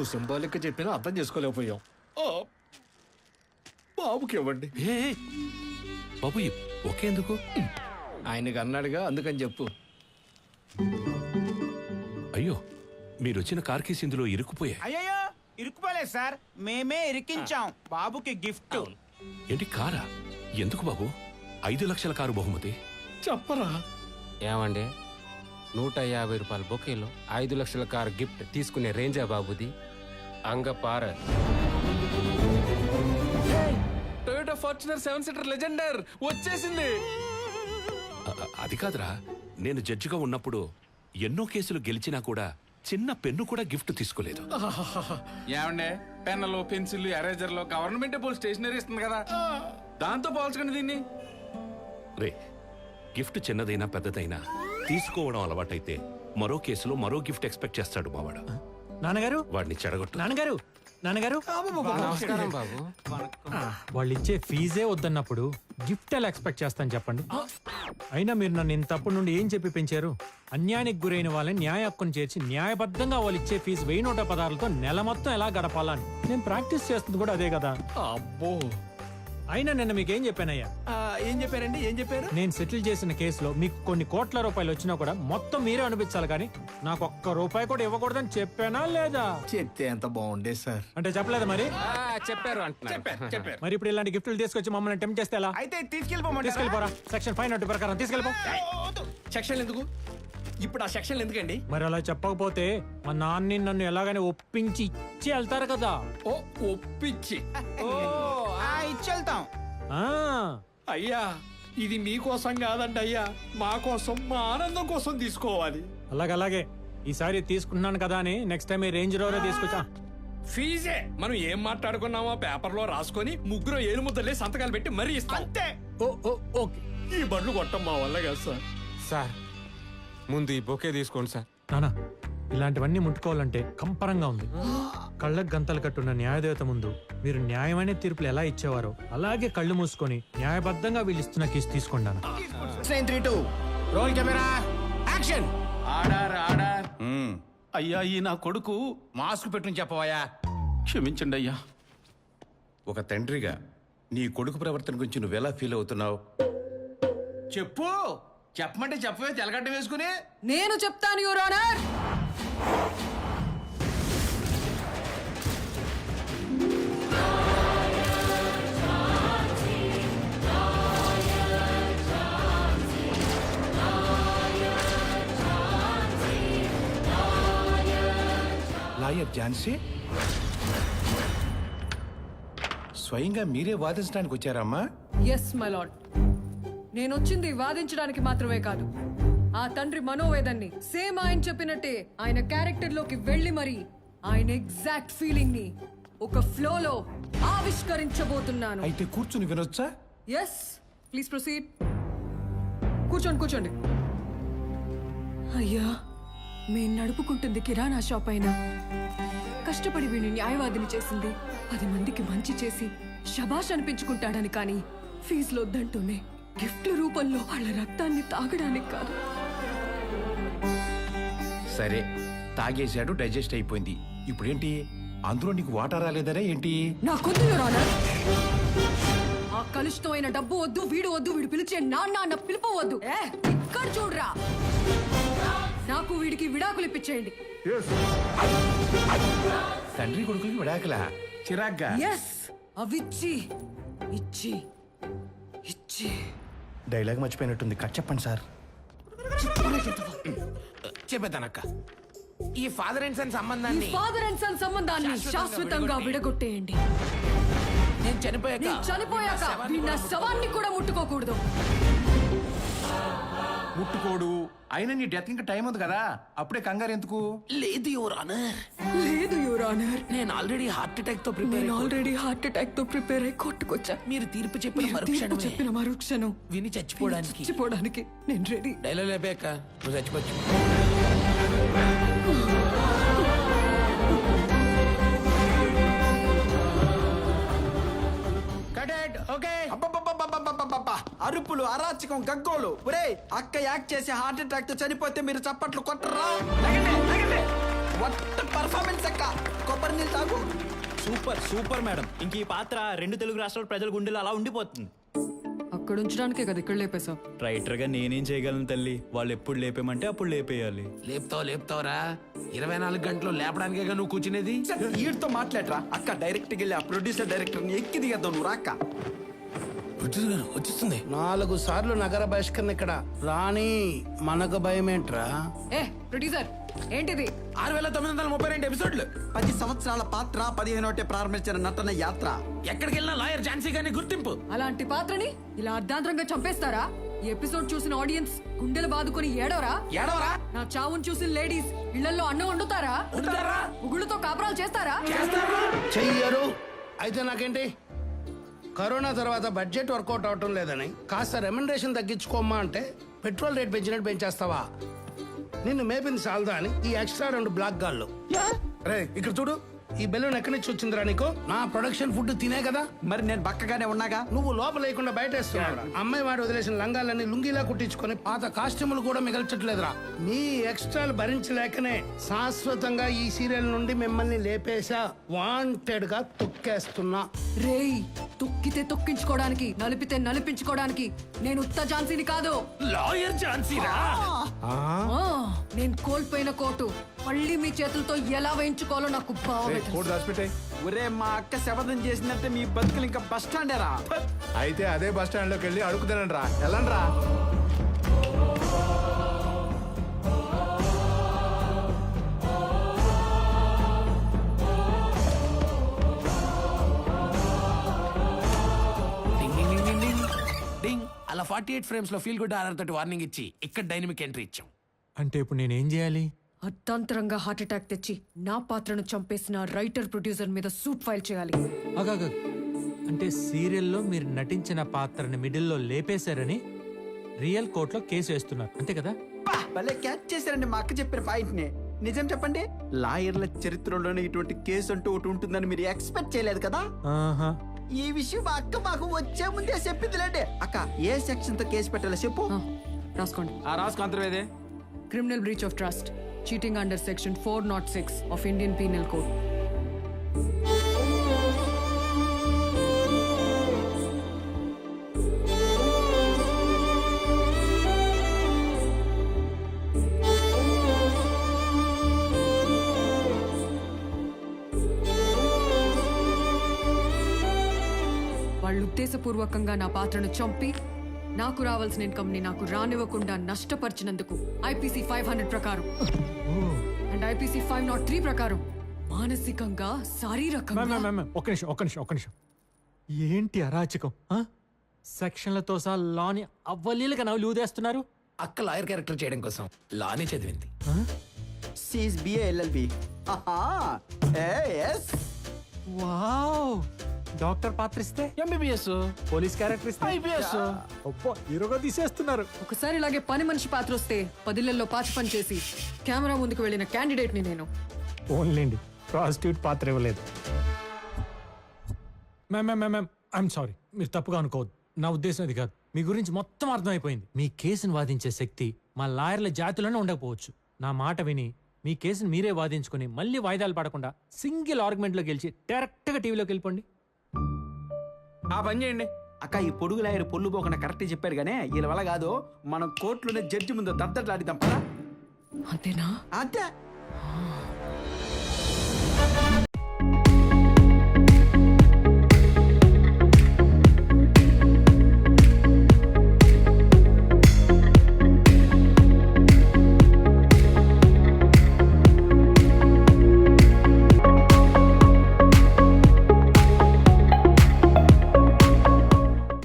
నువ్వు సింబాలిక్ చెప్పినా అర్థం చేసుకోలేకపోయాం ఆ, బాబుకి ఇవ్వండి. ఏ ఏ, బాబు ఈ ఒకేందుకు ఆయనకి అన్నాడుగా అందుకని చెప్పు. అయ్యో మీరు వచ్చిన కార్ కేసు ఇందులో ఇరుక్కుపోయాయి. అయ్యయ్యో ఇరుక్కుపోలేదు సార్. మేమే ఇరికించాం. బాబుకి గిఫ్ట్. ఏంటి కారా? ఎందుకు బాబు? ఐదు లక్షల కారు బహుమతి. చెప్పరా? ఏమండి? నూట యాభై రూపాయల బొకేలో ఐదు లక్షల కారు గిఫ్ట్ తీసుకునే రేంజా బాబుది. అంగపార Toyota Fortuner seven seater legender వచ్చేసింది. అది కాదురా నేను జడ్జిగా ఉన్నప్పుడు ఎన్నో కేసులు గెలిచినా కూడా చిన్న పెన్ను కూడా గిఫ్ట్ తీసుకోలేదు. ఏమండే పెన్నులు పెన్సిల్ ఎరేజర్లు గవర్నమెంట్ పోల్ స్టేషనరీ ఇస్తుంది కదా. దాంతో పోల్చుకుని దీన్ని. రే గిఫ్ట్ చిన్నదైనా పెద్దదైనా తీసుకోవడం అలవాటైతే మరో కేసులో మరో గిఫ్ట్ ఎక్స్పెక్ట్ చేస్తాడు మావాడు. నాన్నగారు? వాడిని చెడగొట్టు. నాన్నగారు? నాన్నగారు? నమస్కారం బాబు. వాళ్ళు ఇచ్చే ఫీజే వద్దన్నప్పుడు గిఫ్ట్ ఎలా ఎక్స్పెక్ట్ చేస్తాను చెప్పండి. అయినా మీరు నన్ను ఇంతప్పటి నుండి ఏం చెప్పి పెంచారు? అన్యాయానికి గురైన వాళ్ళని న్యాయ హక్కును చేర్చి న్యాయబద్ధంగా వాళ్ళు ఇచ్చే ఫీజు వెయ్యి నూట పదాలతో నెల మొత్తం ఎలా గడపాలని నేను ప్రాక్టీస్ చేస్తుంది కూడా అదే కదా. అబ్బో. అయినా నిన్న మీకు ఏం చెప్పానయ్యా ఏం చెప్పారండి? ఏం చెప్పారు? నేను సెటిల్ చేసిన కేసులో మీకు కొన్ని కోట్ల రూపాయలు వచ్చినా కూడా మొత్తం మీరే అనిపించాలి కానీ నాకు ఒక్క రూపాయి కూడా ఇవ్వకూడదని చెప్పానా లేదా? చెప్తే ఎంత బాగుండే సార్. అంటే చెప్పలేదా మరి? ఆ, చెప్పారు అంటున్నారు. చెప్పారు మరి ఇప్పుడు ఇలాంటి గిఫ్ట్లు తీసుకొచ్చి మమ్మల్ని టెంప్ చేస్తే ఎలా? అయితే తీసుకెళ్ళిపోమంటారా? తీసుకెళ్ళిపోరా. సెక్షన్ ఫైవ్ నట్టు ప్రకారం తీసుకెళ్ళిపో. సెక్షన్లు ఎందుకు? ఇప్పుడు ఆ సెక్షన్లు ఎందుకండి? మరి అలా చెప్పకపోతే మా నాన్ని నన్ను ఎలాగైనా ఒప్పించి ఇచ్చి వెళ్తారు కదా. ఓ ఒప్పించి. ఆ, ఇచ్చెళ్తాం ఆ. అయ్యా ఇది మీకోసం కాదండి అయ్యా. మా కోసం మా ఆనందం కోసం తీసుకోవాలి. అలాగలాగే ఈసారి తీసుకున్నాను కదా అని నెక్స్ట్ టైం ఈ రేంజ్ రోవరే తీసుకొచ్చా? ఫీజే. మనం ఏం మాట్లాడుకున్నామో పేపర్లో రాసుకొని ముగ్గురు ఏడు ముద్దలే సంతకాలు పెట్టి మరీ ఇస్తాం. అంతే. Oh oh okay. ఈ బండ్లు కొట్టం మా వల్ల కాదు సార్. సార్. ముందు ఈ బొకే తీసుకోండి సార్. నానా. ఇలాంటివన్నీ ముట్టుకోవాలంటే కంపరంగా ఉంది. కళ్ళకు గంతలు కట్టున్న న్యాయదేవత ముందు మీరు న్యాయమైన తీర్పులు ఎలా ఇచ్చేవారో అలాగే కళ్ళు మూసుకొని న్యాయబద్ధంగా వీళ్ళు ఇస్తున్న కేసు తీసుకోండి నాన్న nine three two roll camera action order ఆడార్. అయ్యా ఈ నా కొడుకు మాస్క్ పెట్టుని చెప్పవయ్యా. క్షమించండి అయ్యా. ఒక తండ్రిగా నీ కొడుకు ప్రవర్తన గురించి నువ్వెలా ఫీల్ అవుతున్నావు? చెప్పు. చెప్పమంటే చెప్పవే తెలగడ్డ వేసుకుని. నేను చెప్తాను యువర్ ఆనర్. ఝాన్సీ? స్వయంగా మీరే వాదించడానికి వచ్చారమ్మా? ఎస్ మై లార్డ్ నేను వచ్చింది వాదించడానికి మాత్రమే కాదు. ఆ తండ్రి మనోవేదన్ని సేమ్ ఆయన చెప్పినట్టే ఆయన క్యారెక్టర్లోకి వెళ్ళి మరి ఆయన ఎగ్జాక్ట్ ఫీలింగ్ని ఒక ఫ్లో లో ఆవిష్కరించబోతున్నాను. అయితే కూర్చుని వినొచ్చా? ఎస్ ప్లీజ్ ప్రొసీడ్ కూర్చోండి కూర్చోండి. అయ్యా. మేము నడుపుకుంటుంది కిరాణా షాప్ అయినా. కష్టపడి వీడిని న్యాయవాదిని చేసింది. పది మందికి మంచి చేసి శబాష్ అనిపించుకుంటాడని కానీ ఫీజులు వద్దంటూనే గిఫ్ట్ల రూపంలో వాళ్ళ రక్తాన్ని తాగడానికి కాదు. సరే తాగేశాడు డైజెస్ట్ అయిపోయింది. ఇప్పుడేంటి? అందులో నీకు వాటర్ రాలేదనే ఏంటి? నాకొద్దు Your Honor. ఆ కలుషితమైన డబ్బు వద్దు వీడు వద్దు వీడు పిలిచే నాన్న అన్న పిలుపు వద్దు. ఏ, ఇక్కడ చూడరా. నాకు వీడికి విడాకులు ఇప్పించేయండి. తండ్రి కొడుకులకి విడాకలా? చిరాగ్గా? ఎస్ అవిచ్చి ఇచ్చి ఇచ్చి. డైలాగ్ మర్చిపోయినట్టుంది. కట్ చెప్పండి సార్. చెప్పేదానక్క ఈ ఫాదర్ అండ్ సన్ ఈ సంబంధాన్ని ఫాదర్ అండ్ సన్ సంబంధాన్ని శాశ్వతంగా విడగొట్టేయండి. నేను చనిపోయాక నేను చనిపోయాక నా శవాన్ని కూడా ముట్టుకోకూడదు. ముట్టుకోడు. అయినా నీ డెత్ ఇంకా టైం ఉంది కదా. అప్పుడే కంగారు ఎందుకు? లేదు యువర్ ఆనర్ లేదు యువర్ ఆనర్ నేను ఆల్రెడీ హార్ట్ అటాక్తో ప్రిపేర్ నేను ఆల్రెడీ హార్ట్ అటాక్తో ప్రిపేర్ అయి కొట్టుకొచ్చా? మీరు తీర్పు చెప్పిన మీరు తీర్పు మరుక్షణమే. చెప్పిన మరుక్షణం. విని చచ్చిపోవడానికి. చచ్చిపోవడానికి నేను రెడీ డైలాగ్ లేపాక నువ్వు చచ్చిపోవచ్చు. అరుపులు అరాచకం గగ్గోలు. ఒరే అక్క యాక్ట్ చేసి హార్ట్ అటాక్తో చనిపోతే మీరు చప్పట్లు కొట్టరా? పర్ఫార్మెన్స్ అక్క? కొబ్బరి నీళ్ళు తాగు. Super super madam. ఇంక ఈ పాత్ర రెండు తెలుగు రాష్ట్రాల ప్రజల గుండెలు అలా ఉండిపోతుంది. అక్కడ ఉంచడానికే కదా ఇక్కడ లేపేశావు. రైటర్గా నేనేం చేయగలను తల్లి? వాళ్ళు ఎప్పుడు లేపేమంటే అప్పుడు లేపేయాలి. లేపుతావు లేపుతావురా. ఇరవై నాలుగు గంటలు లేపడానికేగా నువ్వు కూర్చునేది? వీడితో మాట్లాడరా. అక్క డైరెక్ట్ వెళ్ళి ఆ ప్రొడ్యూసర్ డైరెక్టర్ని ఎక్కి దిగద్దాం నువ్వు రాక్క వచ్చిస్తుంది నాలుగు సార్లు నగర బహిష్కరణ ఇక్కడ. రాణి మనకు భయమేంట్రా ఏ ప్రొడ్యూసర్ ఏంటిది? ఆరు వేల తొమ్మిది వందల ముప్పై రెండు ఎపిసోడ్లు. పది సంవత్సరాల పాత్ర పదిహేనోటే ప్రారంభించిన నటన యాత్ర. ఎక్కడికి వెళ్ళినా లాయర్ ఝాన్సీ గారిని గుర్తింపు. అలాంటి పాత్రని ఇలా అర్ధాంతరంగా చంపేస్తారా? ఎపిసోడ్ చూసిన ఆడియన్స్ గుండెలు బాదుకొని ఏడవరా? ఏడవరా? నా చావును చూసిన లేడీస్ ఇళ్ళలో అన్నం వండుతారా? ఉగుళ్ళతో కాపురాలు చేస్తారా? చెయ్యరు. అయితే నాకేంటి? కరోనా తర్వాత బడ్జెట్ వర్కౌట్ అవటం లేదని కాస్త రెమ్యునరేషన్ తగ్గించుకోమ్మా అంటే పెట్రోల్ రేట్ పెంచినట్టు పెంచేస్తావా? నిన్ను మేపింది సాల్దా అని ఈ ఎక్స్ట్రా రెండు బ్లాక్ గాళ్ళు. రే ఇక్కడ చూడు. ఈ బెలూన్ ఎక్కడి నుంచి వచ్చిందిరా నీకు? నా ప్రొడక్షన్ ఫుడ్ తినే కదా. మరి నేను బక్కగానే ఉన్నాగా? నువ్వు లోపల లేకుండా బయట వేస్తున్నావురా. అమ్మాయి వాడు వదిలేసిన లంగాలన్నీ లుంగిలా కుట్టించుకొని పాత కాస్ట్యూములు కూడా మిగల్చట్లేదురా. మీ ఎక్స్ట్రాలు భరించలేకనే శాశ్వతంగా ఈ సీరియల్ నుండి మిమ్మల్ని లేపేశా వాంటెడ్గా తొక్కేస్తున్నా. రేయ్ తొక్కితే తొక్కించుకోవడానికి నలిపితే నలిపించుకోవడానికి నేను ఉత్త ఝాన్సీని కాదు. లాయర్ ఝాన్సీరా ఆ, నేను కోల్పోయిన కోటు. మళ్ళీ మీ చేతులతో ఎలా వేయించుకోవాలో నాకు బాగా ఒరే మా అక్క శపథం చేసినట్టే మీ బతుకులు ఇంకా బస్ స్టాండేరా అయితే అదే బస్ స్టాండ్లోకి వెళ్ళి అడుగుతానండి రా వెళ్ళండి రా డింగ్ ding ding ding ding. Ding అలా ఫార్టీ ఎయిట్ ఫ్రేమ్స్లో ఫీల్ గుడ్ ఆర్డర్ తోటి వార్నింగ్ ఇచ్చి ఇక్కడ డైనమిక్ ఎంట్రీ ఇచ్చాం. అంటే ఇప్పుడు నేనేం చేయాలి? అర్ధాంతరంగా హార్ట్ అటాక్ తెచ్చి నా పాత్రను చంపేసిన రైటర్ ప్రొడ్యూసర్ మీద సూట్ ఫైల్ చేయాలి. అగాగ. అంటే సీరియల్లో మీరు నటించిన పాత్రని మిడిల్లో లేపేశారని రియల్ కోర్టులో కేసు వేస్తున్నారు. అంతే కదా? భలే క్యాచ్ చేశారండి మా అక్క చెప్పిన పాయింట్ని నిజం చెప్పండి లాయర్ల చరిత్రలోనే ఇటువంటి కేసు అంటూ ఒకటి ఉంటుందని మీరు ఎక్స్పెక్ట్ చేయలేదు కదా? ఆహా. ఈ విషయం మా అక్క మాకు వచ్చే ముందే చెప్పిందిలేండి. అక్క ఏ సెక్షన్తో కేసు పెట్టాలో చెప్పు. ఆ, రాసుకోండి. ఆ రాసుకు అంతర్వేదే. Criminal breach of trust cheating under section four nought six of Indian penal code వాళ్ళు ఉద్దేశపూర్వకంగా నా పాత్రను చంపి నాకు రావాల్సిన ఇన్కమ్ని నాకు రానివ్వకుండా నష్టపరిచినందుకు ఐపీసీ ఫైవ్ హండ్రెడ్ ప్రకారం. And IPC five nought three ప్రకారం. మానసికంగా శారీరకంగా. మ్యామ్, మ్యామ్, మ్యామ్, ఒక్క నిమిషం ఒక్క నిమిషం ఒక్క నిమిషం. ఏంటి అరాచకం ఆ? సెక్షన్లతో సహా లాని అవ్వలీలుగా నవ్వులు ఊదేస్తున్నారు. అక్క లాయర్ క్యారెక్టర్ చేయడం కోసం లానే చదివింది. సీస్ బిఏ ఎల్ఎల్బి ఎస్ వావ్! డాక్టర్ పాత్ర ఇస్తే ఎంబీబీఎస్ పోలీస్ క్యారెక్టర్ ఇస్తే? ఐపీఎస్ అబ్బో, హీరోగా తీసేస్తున్నారు. ఒకసారి ఇలాగే పని మనిషి పాత్ర వస్తే పదిళ్ళలో పాచి పని చేసి కెమెరా ముందుకు వెళ్ళిన క్యాండిడేట్ని నేను. ఓన్లేండి ప్రాస్టిట్యూట్ పాత్ర ఇవ్వలేదు. Ma'am ma'am ma'am ma'am I'm sorry మీరు తప్పుగా అనుకోవద్దు. నా ఉద్దేశం అది కాదు. మీ గురించి మొత్తం అర్థమైపోయింది. మీ కేసును వాదించే శక్తి మా లాయర్ల జాతిలోనే ఉండకపోవచ్చు. నా మాట విని మీ కేసును మీరే వాదించుకొని మళ్ళీ వాయిదాలు పడకుండా సింగిల్ ఆర్గ్యుమెంట్లో గెలిచి డైరెక్ట్గా టీవీలోకి వెళ్ళిపోండి. ఆ పని చేయండి. అక్క ఈ పొడుగు పొల్లు పోకుండా కరెక్ట్ చెప్పారు కానీ వీళ్ళ వల్ల కాదు మనం కోర్టులోనే జడ్జి ముందు దద్దట్లాడిద్దాం అంతేనా? అంతే.